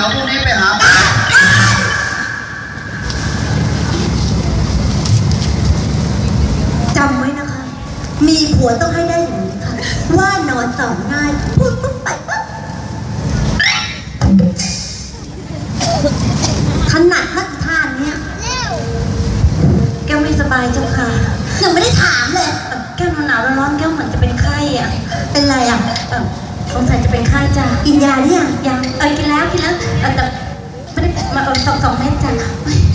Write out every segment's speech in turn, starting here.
ดี๋ยวพรุ่งนี้ไปหาหมอจำไว้นะคะ มีผัวต้องให้ได้อย่างนี้ค่ะ ว่านอนสอนง่ายพูดปุ๊บไปปุ๊บขนาดพัดทานเนี่ย แก้วไม่สบายเจ้าค่ะยังไม่ได้ถามเลยเอ่อแก้วหนาวๆร้อนๆแก้วเหมือนจะเป็นไข้อะ เป็นไรอะเออ สงสัยจะเป็นไข้จ้ะกินยาหรือยังยังเออกินแล้วกินแล้วเออแต่ไม่ได้มาเออสองสองเม็ดจ้ะ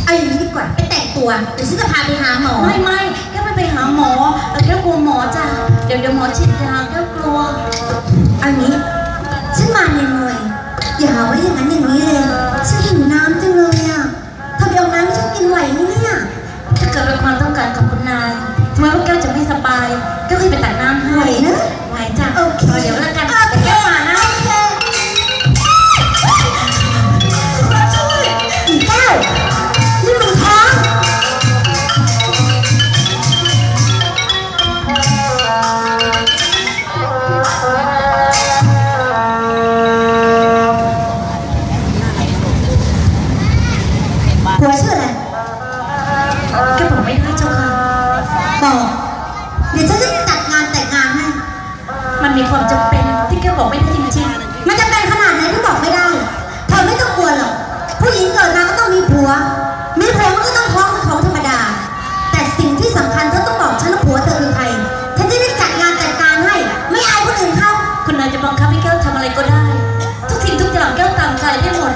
เอาอย่างนี้ดีกว่าไปแต่งตัวเดี๋ยวฉันจะพาไปหาหมอ ไม่ไม่แก้วไม่ไปหาหมอเออแก้วกลัวหมอจ้ะเดี๋ยวเดี๋ยวหมอฉีดยาแก้วกลัวเอางี้ ฉันมาเหนื่อยๆอย่าหาว่าอย่างนั้นอย่างนี้เลย ฉันหิวน้ำจังเลยอะเธอไปเอาน้ำให้ฉันกินไหวไหมเนี่ย ถ้าเกิดเป็นความต้องการของคุณนายทำไมว่าแก้วจะไม่สบายแก้วเคยไปตักน้ำให้ไหวนะ ไหวจ้ะโอเค เดี๋ยวแล้วกัน ผัวชื่ออะไรแก้วบอกไม่ได้เจ้าค่ะบอกเดี๋ยวฉันจะจัดงานแต่งงานให้ มันมีความจำเป็นที่แก้วบอกไม่ได้จริงๆ มันจะเป็นขนาดไหนที่บอกไม่ได้ เธอไม่ต้องกลัวหรอก ผู้หญิงเกิดมาก็ต้องมีผัว มีผัวมันก็ต้องท้องเป็นของธรรมดา แต่สิ่งที่สำคัญเธอต้องบอกฉันว่าผัวเธอคือใคร ฉันจะได้จัดงานจัดการให้ ไม่อายคนอื่นเขาคุณนายจะบังคับให้แก้วทำอะไรก็ได้ ทุกสิ่งทุกอย่างแก้วตามใจได้หมด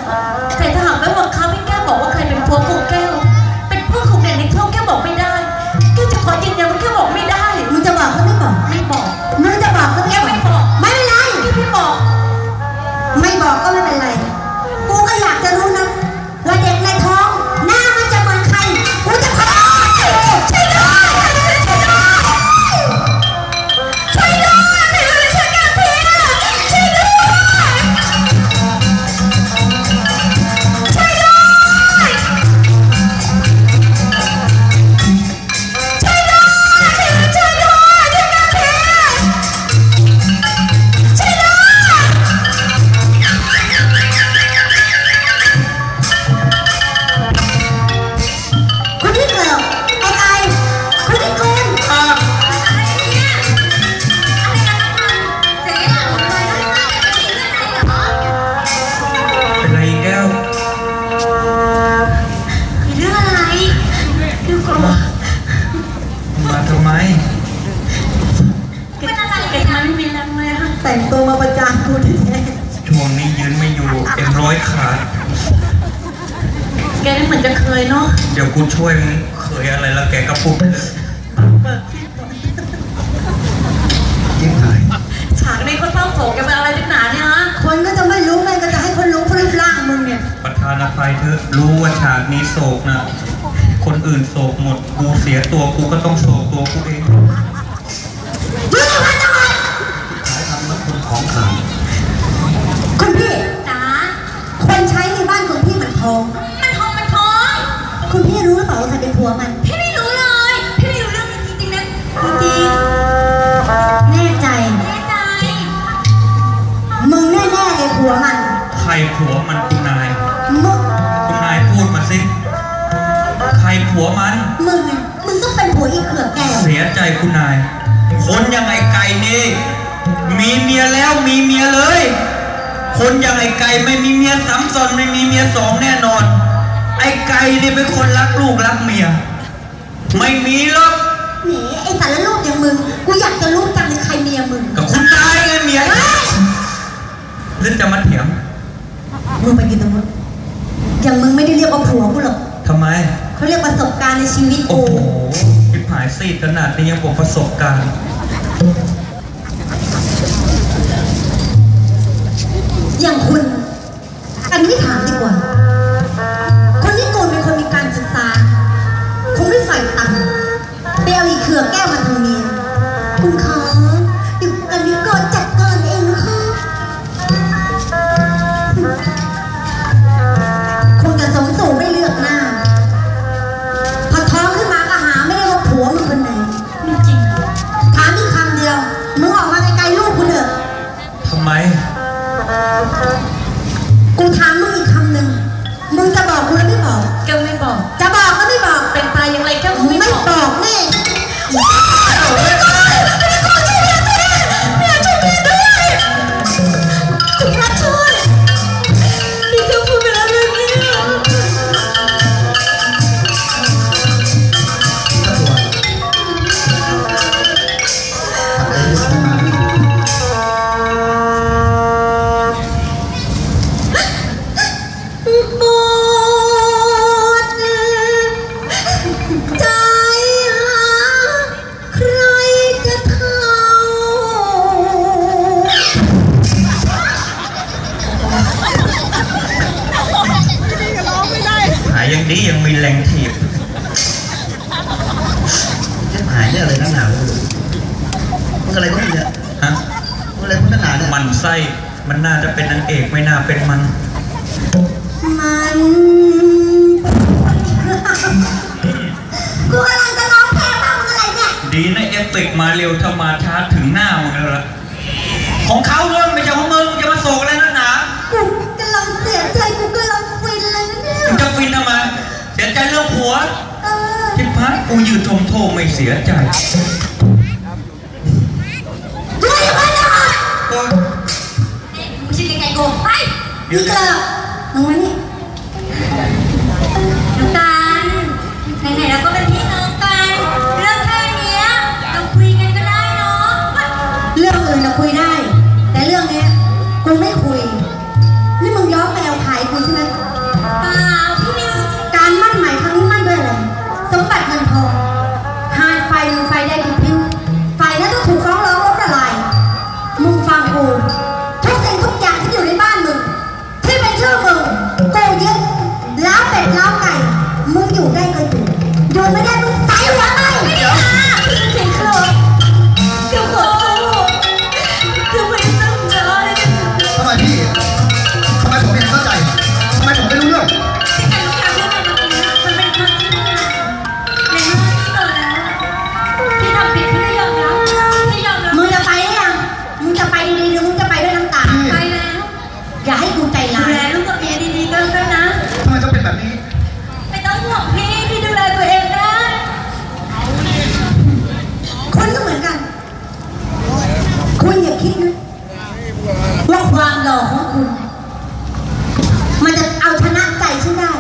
เกิดเกิดมาไม่มีแรงเลยค่ะแต่งตัวมาประจานกูแท้ช่วงนี้ยืนไม่อยู่เอ็มร้อยขาดแกนี่เหมือนจะเคยเนาะ เดี๋ยวกูช่วยมึงเคยอะไรแล้วแกก็ปุบเลยเปิดคลิปก่อนยิ่งหายฉากนี้ก็เศร้าโศกแกเป็นอะไรนักหนาเนี่ยฮะคนก็จะไม่รู้แม่งก็จะให้คนรู้เพราะรูปร่างมึงเนี่ย ประธานอภัยเถอะรู้ว่าฉากนี้โศกนะ คนอื่นโศกหมด กูเสียตัวกูก็ต้องโศกตัวกูเองยืนอยู่พันจังหวัดทำเหมือนคนของขายคุณพี่จ๋าคนใช้ในบ้านคุณพี่มันท้อง มันท้องมันท้อง คุณพี่รู้หรือเปล่าว่าใครเป็นผัวมัน พี่ไม่รู้เลย พี่ไม่รู้เรื่องนี้จริงๆนะจริงแน่ใจ ๆแน่ใจ มึงแน่ๆเลยผัวมัน ใครผัวมันคุณนาย ผัวมัน มึงไงมึงต้องเป็นผัวอีกเขือกแก้วเสียใจคุณนาย คนยังไงไก่นี่มีเมียแล้วมีเมียเลย คนยังไงไก่ไม่มีเมียซ้ำซ้อนไม่มีเมียสองแน่นอน ไอ้ไก่นี่เป็นคนรักลูกรักเมีย ไม่มีหรอกแหมไอ้สารลูกอย่างมึง กูอยากจะรู้จังเลยใครเมียมึงกับคุณนายไงเมียหรือจะมาเถียงมึง ขนาดนี้ยังบอกประสบการณ์อย่างคุณ อันนี้ถามดีกว่า คนที่โกนเป็นคนมีการศึกษาคงไม่ใส่ตังค์ไปเอาอีเขือแก้วมา หายยังดียังมีแรงถีบจะหายเนี่ยอะไรนักหนาเลยมึงอะไรของมึงเนี่ยฮะมึงอะไรของนักหนาเนี่ยมันไส้มันน่าจะเป็นนางเอกไม่น่าเป็นมัน มันกูกำลังจะร้องเพลงบ้างมึงอะไรเนี่ยดีนะเอฟเฟกต์มาเร็วถ้ามาช้าถึงหน้ามึงแล้วล่ะของเขาด้วย วเออที่พัดกูยืนทมโทไม่เสียใจช่วยมันหน่อยโอ๊ยไม่ใช่ยังไงกูไปอีเกอร์มึงมานี่น้ คิดนะว่าความหล่อของคุณ มันจะเอาชนะใจฉันได้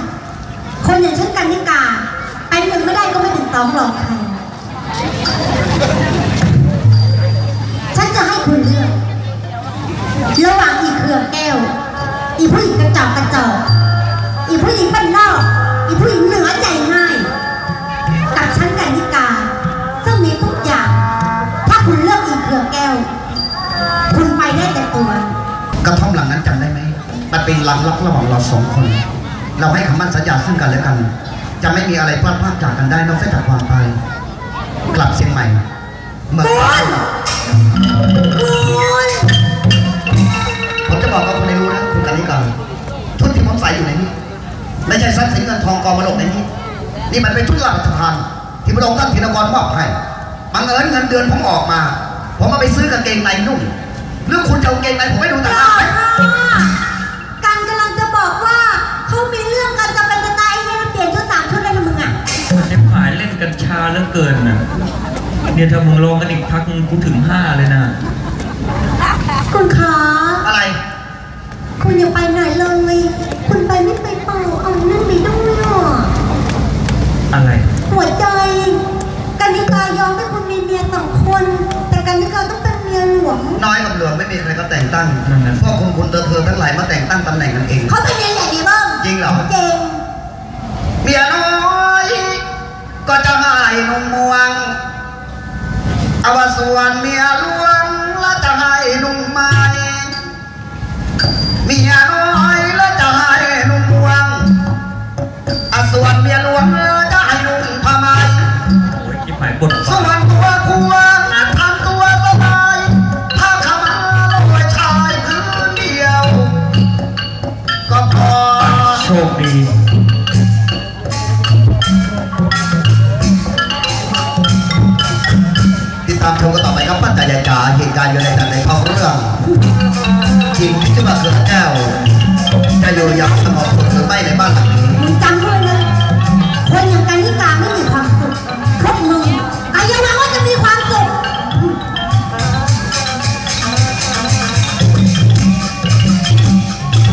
คนอย่างฉันกันนิกาเป็นหนึ่งไม่ได้ก็ไม่ถึงต้องหรอกใครฉันจะให้คุณเลือกระหว่างอีเครือแก้ว อีผู้หญิงกระจอกกระจอกอีผู้หญิงบ้านนอก อีผู้หญิงเหนือใจง่าย กับฉัน เป็นหลังลับระหว่างเราสองคน เราให้คำมั่นสัญญาซึ่งกันและกัน จะไม่มีอะไรพลาดพลาดจากกันได้นอกจากความตายกลับเชียงใหม่เมืองผมจะบอกกับคุณให้รู้นะคุณกันนิกาชุดที่ผมใส่อยู่ในนี้ไม่ใช่ทรัพย์สินเงินทองกองมรดกในนี้ นี่มันเป็นชุดราชทาน ที่พระองค์ท่านธินกรมอบให้บังเอิญเงินเดือนผมออกมา ผมมาไปซื้อกางเกงในนุ่งเรื่องคุณจะเอาเกงในผมไม่ดูต่า ลือเกินน่ะเนี่ยถ้ามึงลองกันอีกพักมึงกูถึงห้าเลยนะคุณคะอะไรคุณอย่าไปไหนเลย คุณไปไม่ไปเปล่าเอานั่นไปด้วยอะอะไร หัวใจกันนิกายอมให้คุณมีเมียสองคน แต่กันนิกาต้องเป็นเมียหลวงน้อยกับหลวงไม่มีใครก็แต่งตั้งนั่นน่ะ พวกคุณคุณเธอเธอทั้งหลายมาแต่งตั้งตำแหน่งกันเอง เขาเป็นเมียใหญ่ดีบ้างจริงเหรอเจงเมียน้อย ก็จะ ให้นุ่มมวงอวสวนเมียหลวงและจะให้นุ่ม การอยู่ในตำแหน่งอเรื่องจทีมพิจิตาเสือแก้วจะอยู่อย่างสงบสุขหรือไม่ในบ้านหลังนี้ มึงจำด้วยนะคนอย่างกัน